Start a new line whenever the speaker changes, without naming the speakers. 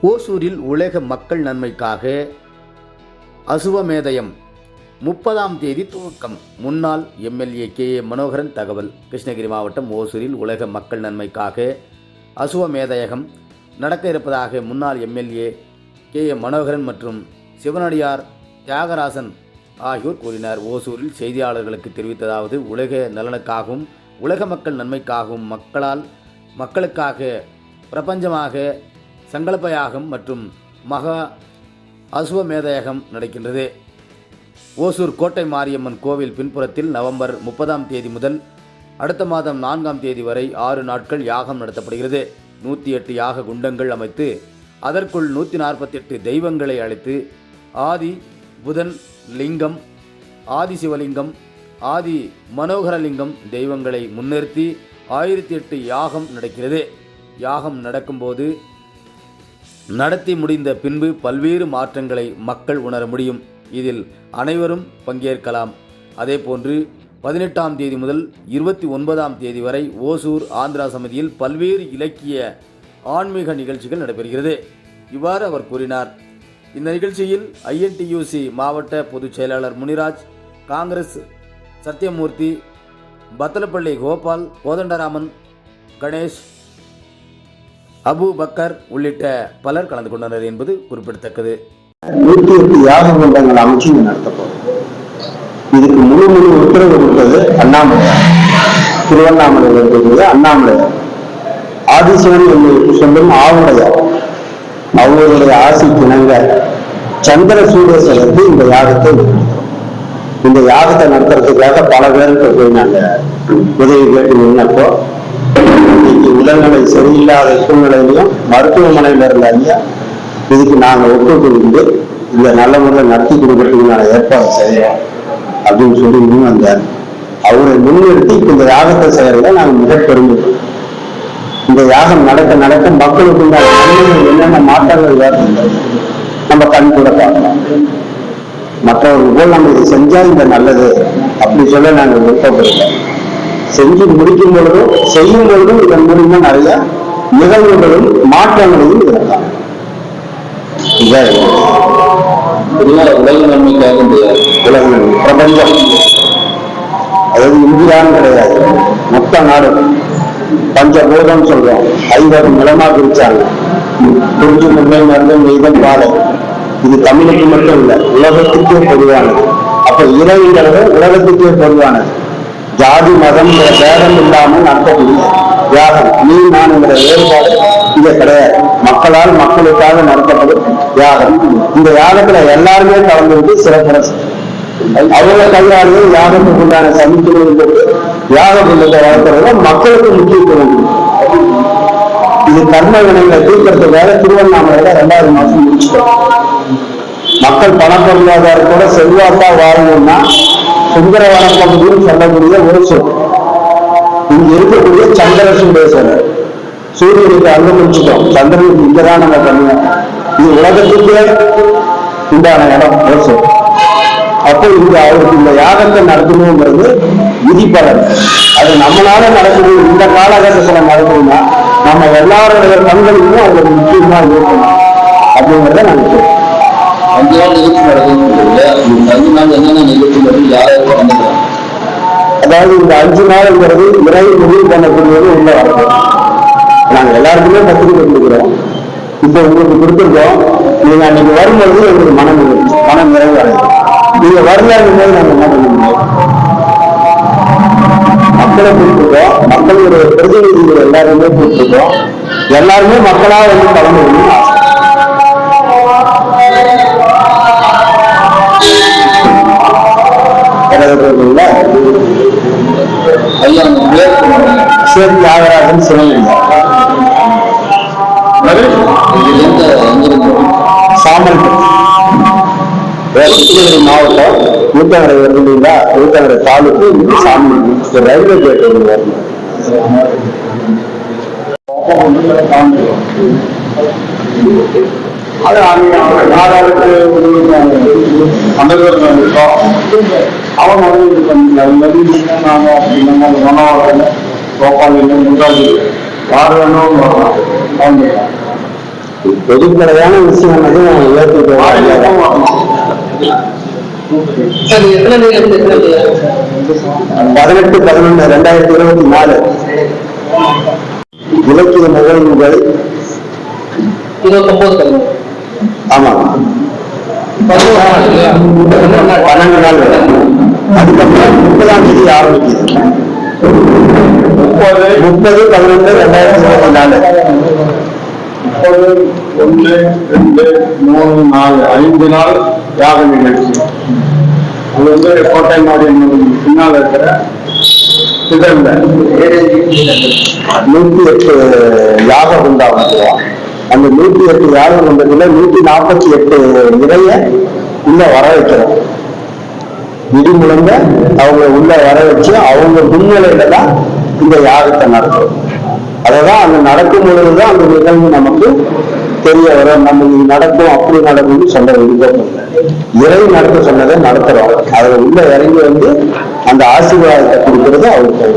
ஓசூரில் உலக மக்கள் நன்மைக்காக அசுவமேதயம். முப்பதாம் தேதி துவக்கம். முன்னாள் எம்எல்ஏ கே. ஏ. மனோகரன் தகவல். கிருஷ்ணகிரி மாவட்டம் ஓசூரில் உலக மக்கள் நன்மைக்காக அசுவமேதயகம் நடக்க இருப்பதாக முன்னாள் எம்எல்ஏ கே. ஏ. மனோகரன் மற்றும் சிவனடியார் தியாகராசன் ஆகியோர் கூறினார். ஓசூரில் செய்தியாளர்களுக்கு தெரிவித்ததாவது உலக நலனுக்காகவும் உலக மக்கள் நன்மைக்காகவும் மக்களால் மக்களுக்காக பிரபஞ்சமாக சங்கல்பயாகம் மற்றும் மகா அசுவமேதயகம் நடக்கின்றது. ஓசூர் கோட்டை மாரியம்மன் கோவில் பின்புறத்தில் நவம்பர் முப்பதாம் தேதி முதல் அடுத்த மாதம் நான்காம் தேதி வரை ஆறு நாட்கள் யாகம் நடத்தப்படுகிறது. நூற்றி எட்டு யாக குண்டங்கள் அமைத்து அதற்குள் நூற்றி நாற்பத்தெட்டு தெய்வங்களை அழைத்து ஆதி புதன் லிங்கம் ஆதி சிவலிங்கம் ஆதி மனோகரலிங்கம் தெய்வங்களை முன்னிறுத்தி ஆயிரத்தி எட்டு யாகம் நடக்கிறது. யாகம் நடக்கும்போது நடத்தி முடிந்த பின்பு பல்வேறு மாற்றங்களை மக்கள் உணர முடியும். இதில் அனைவரும் பங்கேற்கலாம். அதேபோன்று பதினெட்டாம் தேதி முதல் இருபத்தி ஒன்பதாம் தேதி வரை ஓசூர் ஆந்திரா சமிதியில் பல்வேறு இலக்கிய ஆன்மீக நிகழ்ச்சிகள் நடைபெறுகிறது. இவ்வாறு அவர் கூறினார். இந்த நிகழ்ச்சியில் ஐஎன்டியூசி மாவட்ட பொதுச் செயலாளர் முனிராஜ் காங்கிரஸ் சத்யமூர்த்தி பத்தலப்பள்ளி கோபால் கோதண்டராமன் கணேஷ் அபு பக்கர் உள்ளிட்ட பலர் கலந்து கொண்டனர் என்பது குறிப்பிடத்தக்கது.
நூத்தி எட்டு யாக குண்டங்கள் அமைச்சு நடத்தப்படும் இதுக்கு முழு முழு உத்தரவு கொடுத்தது அண்ணாமலை. திருவண்ணாமலையில் அண்ணாமலை. ஆதிசேரி என்று சொல்லும் ஆவுடையார். அவங்களுடைய ஆசைக்கு இணங்க சந்திர சூரியசலத்து இந்த யாகத்தை இந்த யாகத்தை நடத்துறதுக்காக பல பேருக்கு போய் நாங்க உதவி கேட்டு நின்னப்போ இன்னைக்கு உடல்நிலை சரியில்லாத சூழ்நிலையிலையும் மருத்துவமனையில இருந்த ஐயா இதுக்கு நாங்க ஒப்புக்கொண்டு இந்த நல்ல முறையில் நடத்தி கொடுக்கறதுக்கு நான் ஏற்பாடு செய்யறோம் அப்படின்னு சொல்லி முன் வந்தார். அவரை முன்னிறுத்தி இந்த யாகத்தை செய்யறத நாங்கள் மிக பெருமைப்படுறோம் இந்த யாகம் நடக்க நடக்க மக்களுக்கு என்னென்ன மாற்றங்கள் வரும் நம்ம கண் கூட பார்க்கலாம். மற்றவர்கள் போல் நம்ம இதை செஞ்சா இந்த நல்லது அப்படி சொல்ல நாங்கள் விருப்பப்படுறோம் செஞ்சு முடிக்கும் பொழுதும் செய்யும் பொழுதும் இதன் மூலியமா நிறைய நிகழ்வுகளும் மாற்றங்களையும்
இதனால உலக நன்மைக்காக இந்த
உலகம் பிரபஞ்சம். அதாவது இந்தியான்னு கிடையாது. மொத்த நாடு பஞ்சபூதம் சொல்றோம். ஐவரும் நிலமா பிரிச்சாங்க. கொஞ்சம் நம்மை மருந்தம் நெய்தம் பாலை இது தமிழுக்கு மட்டும் இல்ல உலகத்துக்கே பொதுவானது. அப்ப இறைங்கிறது உலகத்துக்கே பொதுவானது. ஜாதி மதம் பேதம் இல்லாமல் நடத்தக்கூடிய யாகம் நீ நான்ங்கிற வேறுபாடு இதை கிடையாது. மக்களால் மக்களுக்காக நடத்தப்படும் யாகம் இந்த யாகத்துல எல்லாருமே கலந்துட்டு சிறப்பு அவங்க கையாளுமே யாகத்துக்கு உண்டான சமிக்கைகள் யாக குண்டத்தை வளர்க்கறதுல மக்களுக்கு முக்கியத்துவம் கொடுக்கும். இது கர்ம வினைகளை தீர்க்கறதுக்காக திருவண்ணாமலையில ரெண்டாவது மாசம் முடிச்சுட்டோம். மக்கள் பணப்பொருளாதார கூட செல்வாக்கா வாழணும்னா சுந்தரவன பகுதியில் சொல்லக்கூடிய ஒரு சொல். இங்க இருக்கக்கூடிய சந்திர சுந்தேசர் சூரியனுக்கு அங்க முடிச்சிட்டோம். சந்திரனுக்கு இங்கதான் நம்ம பண்ணுவோம் இது உலகத்துக்கே உண்டான இடம் ஒரு சொல். அப்போ இங்க அவருக்கு இந்த யாகத்தை நடத்தணுங்கிறது விதிப்பலன். அது நம்மளால நடக்குது இந்த காலகட்டத்துல நடக்கணும்னா நம்ம எல்லாருடைய பங்களிப்பும் அவங்களுக்கு முக்கியமா இருக்கணும் அப்படிங்கிறத நாங்க சொல்றோம்
அஞ்சு நாள் நிகழ்ச்சி நடக்குதுன்னு அந்த அஞ்சு நாள் என்னென்ன நிகழ்ச்சி நடக்குது யாராவது வந்துக்கிறாங்க
அதாவது இந்த அஞ்சு நாள்ங்கிறது இறை முடிவு பண்ணக்கூடியது உள்ள வரணும். நாங்க எல்லாருக்குமே பத்திரிக்கை கொடுக்குறோம் இப்போ உங்களுக்கு கொடுத்துருக்கோம். நீங்க அன்னைக்கு வரும்பொழுது எங்களுக்கு மனம் நிறைவு. மனம் நிறைவடையும் நீங்க வரலாறும் போது நாங்க என்ன பண்ண முடியும் மக்களை கூப்பிட்டுருக்கோம். மக்களுடைய பிரதிநிதிகள் எல்லாருமே கூப்பிட்டுருக்கோம். எல்லாருமே மக்களா வந்து கலந்துக்கணும். சேர் தியாகராஜன் சிவலிங்கம். சாமல் கிருஷ்ணகிரி மாவட்டம் ஊத்தங்கரை வருதுங்களா ஊத்தங்கரை தாலுக்கு சாமி ரயில்வே கேட் ஒன்று வரணும் அது அவங்க வந்து இது பண்ணிக்கலாம் நாங்க அப்படின்னா அந்த மனோகரன் கோபாலில் யார் வேணும் வரலாம் வாங்கிக்கலாம் விஷயம் வந்து ஏற்றுக்கிறோம் பதினெட்டு பதினொன்று ரெண்டாயிரத்தி இருபத்தி நாலு. இலக்கிய நிகழ்வுகள் ஆமா. பன்னெண்டு நாள் அதுக்கப்புறம் முப்பதாம் தேதி ஆரம்பிக்குது. முப்பது. முப்பது பதினொன்று ரெண்டாயிரத்தி இருபத்தி நாலு. முப்பது ஒன்று ரெண்டு மூணு நாலு ஐந்து நாள். யாக நிகழ்ச்சி. அது வந்து கோட்டை மாடி பின்னால் இருக்கிற இதழ்ல நூத்தி எட்டு யாக குண்டாவது அந்த நூத்தி எட்டு யாக வந்ததுல நூத்தி நாற்பத்தி எட்டு நிறைய உள்ள வர வைக்கிறோம் இடி முழங்க அவங்க உள்ள வர வச்சு அவங்க முன்னிலையில தான் இந்த யாகத்தை நடக்கும் அததான் அந்த நடக்கும் பொழுதுதான் அந்த நிகழ்வு நமக்கு தெரிய வரும் நம்ம இது நடக்கும் அப்படி நடக்கும்னு சொல்ல விருப்பம் இறை நடத்த சொன்னதை நடத்துறோம். அதுல உள்ள இறங்கி வந்து அந்த ஆசீர்வாதத்தை கொடுக்கறது அவருக்கு